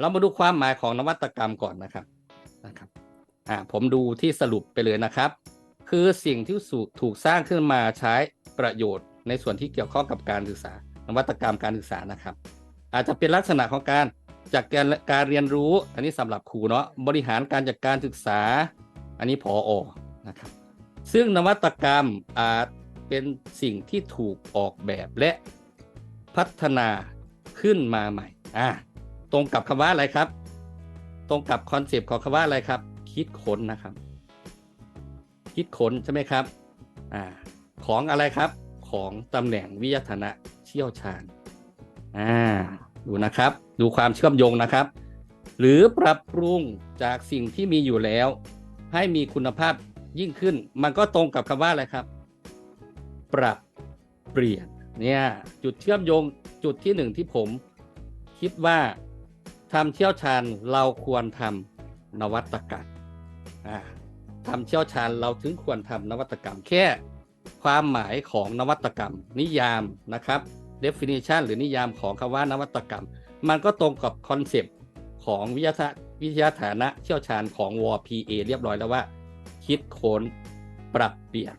เรามาดูความหมายของนวัตกรรมก่อนนะครับนะครับอ่าผมดูที่สรุปไปเลยนะครับ คือสิ่งที่สูถูกสร้างขึ้นมาใช้ประโยชน์ ในส่วนที่เกี่ยวข้องกับการศึกษา นวัตกรรมการศึกษานะครับ อาจจะเป็นลักษณะของการจัดการการเรียนรู้ อันนี้สำหรับครูเนาะบริหารการจัดการศึกษา อันนี้พออนะครับ ซึ่งนวัตกรรมอาจเป็นสิ่งที่ถูกออกแบบและพัฒนาขึ้นมาใหม่อ่า ตรงกับคำว่าอะไรครับ ตรงกับคอนเซปต์ของคำว่าอะไรครับ คิดค้นนะครับ คิดค้นใช่ไหมครับอ่าของอะไรครับของตำแหน่งวิทยาฐานะเชี่ยวชาญอ่าดูนะครับ ดูความเชื่อมโยงนะครับ หรือปรับปรุงจากสิ่งที่มีอยู่แล้ว ให้มีคุณภาพยิ่งขึ้น มันก็ตรงกับคำว่าอะไรครับ ปรับเปลี่ยนเนี่ยจุดเชื่อมโยงจุดที่หนึ่งที่ผมคิดว่า ทำเชี่ยวชาญเราควรทำนวัตกรรมทำเชี่ยวชาญเราถึงควรทำนวัตกรรมแค่ความหมายของนวัตกรรม นิยามนะครับ definition หรือนิยามของคำว่านวัตกรรม มันก็ตรงกับคอนเซปต์ของวิทยาศาสตร์วิทยาฐานะเชี่ยวชาญของว PA เรียบร้อยแล้วว่า คิดค้นปรับเปลี่ยน